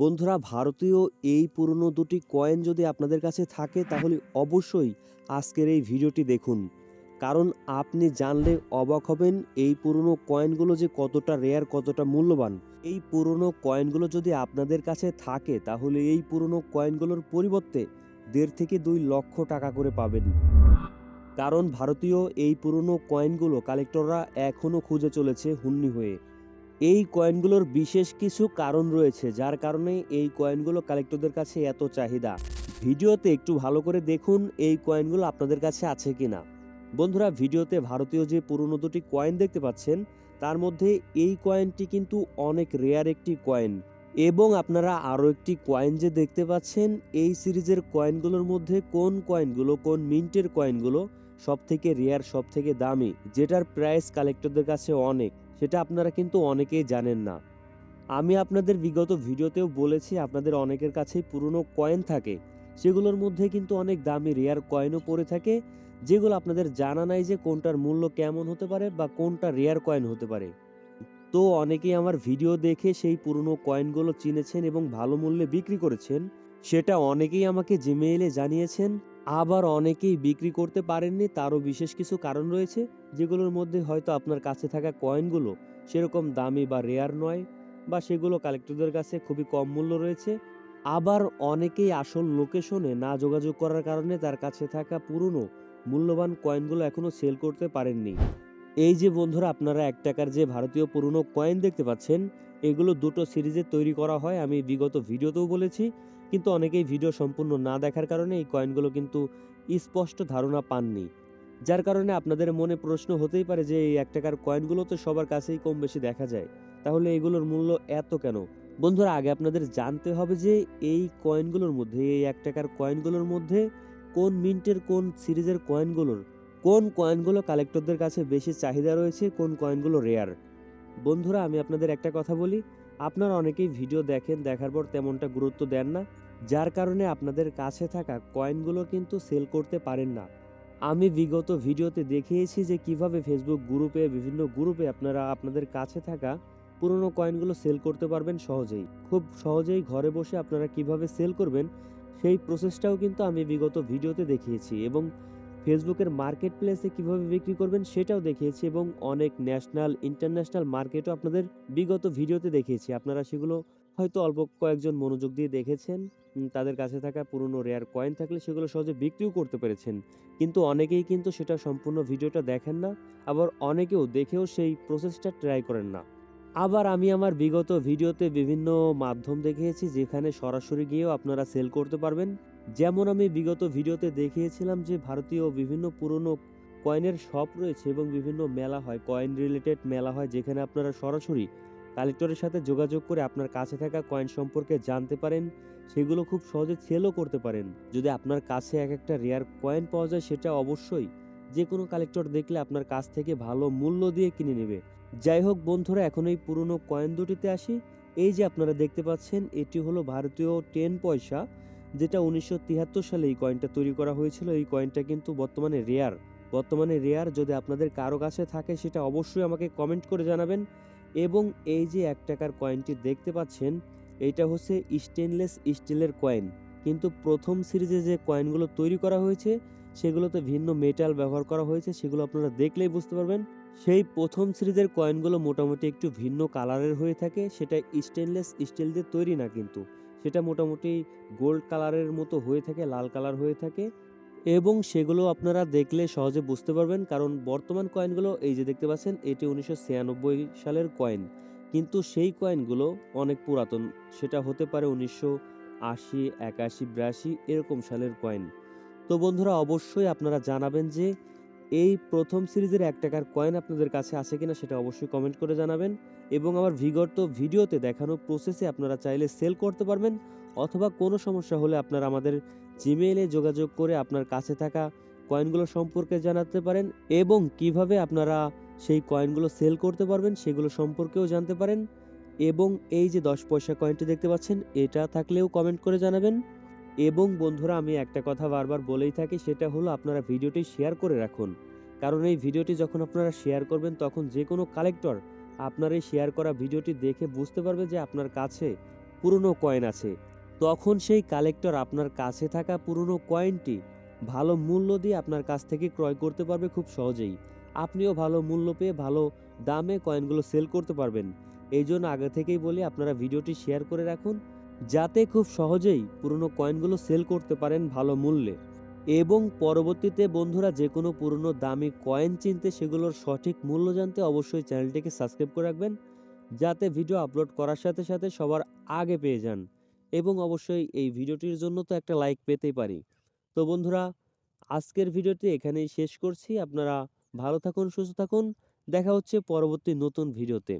বন্ধুরা, ভারতীয় এই পুরনো দুটি কয়েন যদি আপনাদের কাছে থাকে, তাহলে অবশ্যই আজকের এই ভিডিওটি দেখুন। কারণ আপনি জানলে অবাক হবেন এই পুরনো কয়েনগুলো যে কতটা রেয়ার কতটা মূল্যবান। এই পুরনো কয়েনগুলো যদি আপনাদের কাছে থাকে, তাহলে এই পুরনো কয়েনগুলোর পরিবর্তে দেড় থেকে দুই লক্ষ টাকা করে পাবেন। কারণ ভারতীয় এই পুরনো কয়েনগুলো কালেক্টররা এখনও খুঁজে চলেছে হুন্নি হয়ে। এই কয়েনগুলোর বিশেষ কিছু কারণ রয়েছে, যার কারণে এই কয়েনগুলো কালেক্টরদের কাছে এত চাহিদা। ভিডিওতে একটু ভালো করে দেখুন এই কয়েনগুলো আপনাদের কাছে আছে কিনা। বন্ধুরা, ভিডিওতে ভারতীয় যে পুরনো দুটি কয়েন দেখতে পাচ্ছেন, তার মধ্যে এই কয়েনটি কিন্তু অনেক রেয়ার একটি কয়েন এবং আপনারা আরও একটি কয়েন যে দেখতে পাচ্ছেন, এই সিরিজের কয়েনগুলোর মধ্যে কোন কয়েনগুলো কোন মিন্টের কয়েনগুলো সব থেকে রেয়ার সব থেকে দামি, যেটার প্রাইস কালেক্টরদের কাছে অনেক। সেটা আপনারা কিন্তু অনেকেই জানেন না। আমি আপনাদের বিগত ভিডিওতেও বলেছি, আপনাদের অনেকের কাছেই পুরনো কয়েন থাকে। সেগুলোর মধ্যে কিন্তু অনেক দামি রেয়ার কয়েনও পড়ে থাকে, যেগুলো আপনাদের জানা নাই যে কোনটার মূল্য কেমন হতে পারে বা কোনটা রেয়ার কয়েন হতে পারে। তো অনেকেই আমার ভিডিও দেখে সেই পুরনো কয়েনগুলো চিনেছেন এবং ভালো মূল্যে বিক্রি করেছেন, সেটা অনেকেই আমাকে জিমেইলে জানিয়েছেন। আবার অনেকেই বিক্রি করতে পারেননি, তারও বিশেষ কিছু কারণ রয়েছে, যেগুলোর মধ্যে হয়তো আপনার কাছে থাকা কয়েনগুলো সেরকম দামি বা রেয়ার নয় বা সেগুলো কালেক্টরদের কাছে খুবই কম মূল্য রয়েছে। আবার অনেকেই আসল লোকেশনে না যোগাযোগ করার কারণে তার কাছে থাকা পুরনো, মূল্যবান কয়েনগুলো এখনও সেল করতে পারেননি। এই যে বন্ধুরা, আপনারা এক টাকার যে ভারতীয় পুরনো কয়েন দেখতে পাচ্ছেন, এগুলো দুটো সিরিজে তৈরি করা হয়। আমি বিগত ভিডিওতেও বলেছি কিন্তু অনেকেই ভিডিও সম্পূর্ণ না দেখার কারণে এই কয়েনগুলো কিন্তু স্পষ্ট ধারণা পাননি। যার কারণে আপনাদের মনে প্রশ্ন হতেই পারে যে, এই এক টাকার কয়েনগুলো তো সবার কাছেই কম বেশি দেখা যায়। তাহলে এগুলোর মূল্য এত কেন? বন্ধুরা, আগে আপনাদের জানতে হবে যে, এই কয়েনগুলোর মধ্যে, এই এক টাকার কয়েনগুলোর মধ্যে কোন মিন্টের, কোন সিরিজের কয়েনগুলোর কোন কয়েনগুলো কালেক্টরদের কাছে বেশি চাহিদা রয়েছে, কোন কয়েনগুলো রেয়ার বন্ধুরা, আমি আপনাদের একটা কথা বলি। আপনারা অনেকেই ভিডিও দেখেন, দেখার পর তেমনটা গুরুত্ব দেন না। যার কারণে আপনাদের কাছে থাকা কয়েনগুলো কিন্তু সেল করতে পারেন না। আমি বিগত ভিডিওতে দেখিয়েছি যে কীভাবে ফেসবুক গ্রুপে বিভিন্ন গ্রুপে আপনারা আপনাদের কাছে থাকা পুরনো কয়েনগুলো সেল করতে পারবেন সহজেই। খুব সহজেই ঘরে বসে আপনারা কীভাবে সেল করবেন, সেই প্রসেসটাও কিন্তু আমি বিগত ভিডিওতে দেখিয়েছি এবং ফেসবুকের মার্কেট প্লেসে কীভাবে বিক্রি করবেন সেটাও দেখিয়েছি এবং অনেক ন্যাশনাল ইন্টারন্যাশনাল মার্কেটও আপনাদের বিগত ভিডিওতে দেখিয়েছি। আপনারা সেগুলো হয়তো অল্প কয়েকজন মনোযোগ দিয়ে দেখেছেন তাদের কাছে থাকা পুরনো রেয়ার কয়েন থাকলে সেগুলো সহজে বিক্রিও করতে পেরেছেন। কিন্তু অনেকেই কিন্তু সেটা সম্পূর্ণ ভিডিওটা দেখেন না, আবার অনেকেও দেখেও সেই প্রসেসটা ট্রাই করেন না। আবার আমি আমার বিগত ভিডিওতে বিভিন্ন মাধ্যম দেখিয়েছি যেখানে সরাসরি গিয়েও আপনারা সেল করতে পারবেন। যেমন আমি বিগত ভিডিওতে দেখিয়েছিলাম যে ভারতীয় বিভিন্ন পুরনো কয়েনের শপ রয়েছে এবং বিভিন্ন মেলা হয় কয়েন রিলেটেড মেলা হয় যেখানে আপনারা সরাসরি কালেক্টরের সাথে যোগাযোগ করে আপনার কাছে থাকা কয়েন সম্পর্কে জানতে পারেন, সেগুলো খুব সহজে সেলও করতে পারেন। যদি আপনার কাছে এক একটা রেয়ার কয়েন পাওয়া যায়, সেটা অবশ্যই যে কোনো কালেক্টর দেখলে আপনার কাছ থেকে ভালো মূল্য দিয়ে কিনে নেবে। যাই হোক বন্ধুরা, এখন এই পুরনো কয়েন দুটিতে আসি। এই যে আপনারা দেখতে পাচ্ছেন, এটি হলো ভারতীয় টেন পয়সা, যেটা উনিশশো তিয়াত্তর সালে এই কয়েনটা তৈরি করা হয়েছিল। এই কয়েনটা কিন্তু বর্তমানে রেয়ার বর্তমানে রেয়ার যদি আপনাদের কারও কাছে থাকে, সেটা অবশ্যই আমাকে কমেন্ট করে জানাবেন। এবং এই যে এক টাকার কয়েনটি দেখতে পাচ্ছেন এইটা হচ্ছে স্টেনলেস স্টিলের কয়েন কিন্তু প্রথম সিরিজে যে কয়েনগুলো তৈরি করা হয়েছে, সেগুলোতে ভিন্ন মেটাল ব্যবহার করা হয়েছে, সেগুলো আপনারা দেখলেই বুঝতে পারবেন। সেই প্রথম সিরিজের কয়েনগুলো মোটামুটি একটু ভিন্ন কালারের হয়ে থাকে, সেটা স্টেনলেস স্টিল দিয়ে তৈরি না কিন্তু। সেটা মোটামুটি গোল্ড কালারের মতো হয়ে থাকে, লাল কালার হয়ে থাকে। এবং সেগুলো আপনারা দেখলে সহজে বুঝতে পারবেন, কারণ বর্তমান কয়েনগুলো এই যে দেখতে পাচ্ছেন, এটি উনিশশো ছিয়ানব্বই সালের কয়েন কিন্তু সেই কয়েনগুলো অনেক পুরাতন, সেটা হতে পারে উনিশশো আশি, একাশি, বিরাশি, এরকম সালের কয়েন তো বন্ধুরা, অবশ্যই আপনারা জানাবেন যে এই প্রথম সিরিজের এক টাকার কয়েন আপনাদের কাছে আছে কিনা সেটা অবশ্যই কমেন্ট করে জানাবেন। এবং আমার বিগত ভিডিওতে দেখানো প্রসেসে আপনারা চাইলে সেল করতে পারবেন, অথবা কোনো সমস্যা হলে আপনারা আমাদের জিমেইলে যোগাযোগ করে আপনার কাছে থাকা কয়েনগুলো সম্পর্কে জানাতে পারেন এবং কীভাবে আপনারা সেই কয়েনগুলো সেল করতে পারবেন সেগুলো সম্পর্কেও জানতে পারেন এবং এই যে দশ পয়সা কয়েনটি দেখতে পাচ্ছেন, এটা থাকলেও কমেন্ট করে জানাবেন। এবং বন্ধুরা, আমি একটা কথা বারবার বলেই থাকি, সেটা হলো আপনারা ভিডিওটি শেয়ার করে রাখুন। কারণ এই ভিডিওটি যখন আপনারা শেয়ার করবেন, তখন যে কোনো কালেক্টর আপনার এই শেয়ার করা ভিডিওটি দেখে বুঝতে পারবে যে আপনার কাছে পুরনো কয়েন আছে। তখন সেই কালেক্টর আপনার কাছে থাকা পুরনো কয়েনটি ভালো মূল্য দিয়ে আপনার কাছ থেকে ক্রয় করতে পারবে খুব সহজেই। আপনিও ভালো মূল্য পেয়ে ভালো দামে কয়েনগুলো সেল করতে পারবেন। এই জন্য আগে থেকেই বলি, আপনারা ভিডিওটি শেয়ার করে রাখুন, যাতে খুব সহজেই পুরনো কয়েনগুলো সেল করতে পারেন ভালো মূল্যে। এবং পরবর্তীতে বন্ধুরা যে কোনো পুরনো দামি কয়েন চিনতে সেগুলোর সঠিক মূল্য জানতে অবশ্যই চ্যানেলটিকে সাবস্ক্রাইব করে রাখবেন, যাতে ভিডিও আপলোড করার সাথে সাথে সবার আগে পেয়ে যান। এবং অবশ্যই এই ভিডিওটির জন্য তো একটা লাইক পেতে পারি। তো বন্ধুরা, আজকের ভিডিওটি এখানেই শেষ করছি। আপনারা ভালো থাকুন, সুস্থ থাকুন। দেখা হচ্ছে পরবর্তী নতুন ভিডিওতে।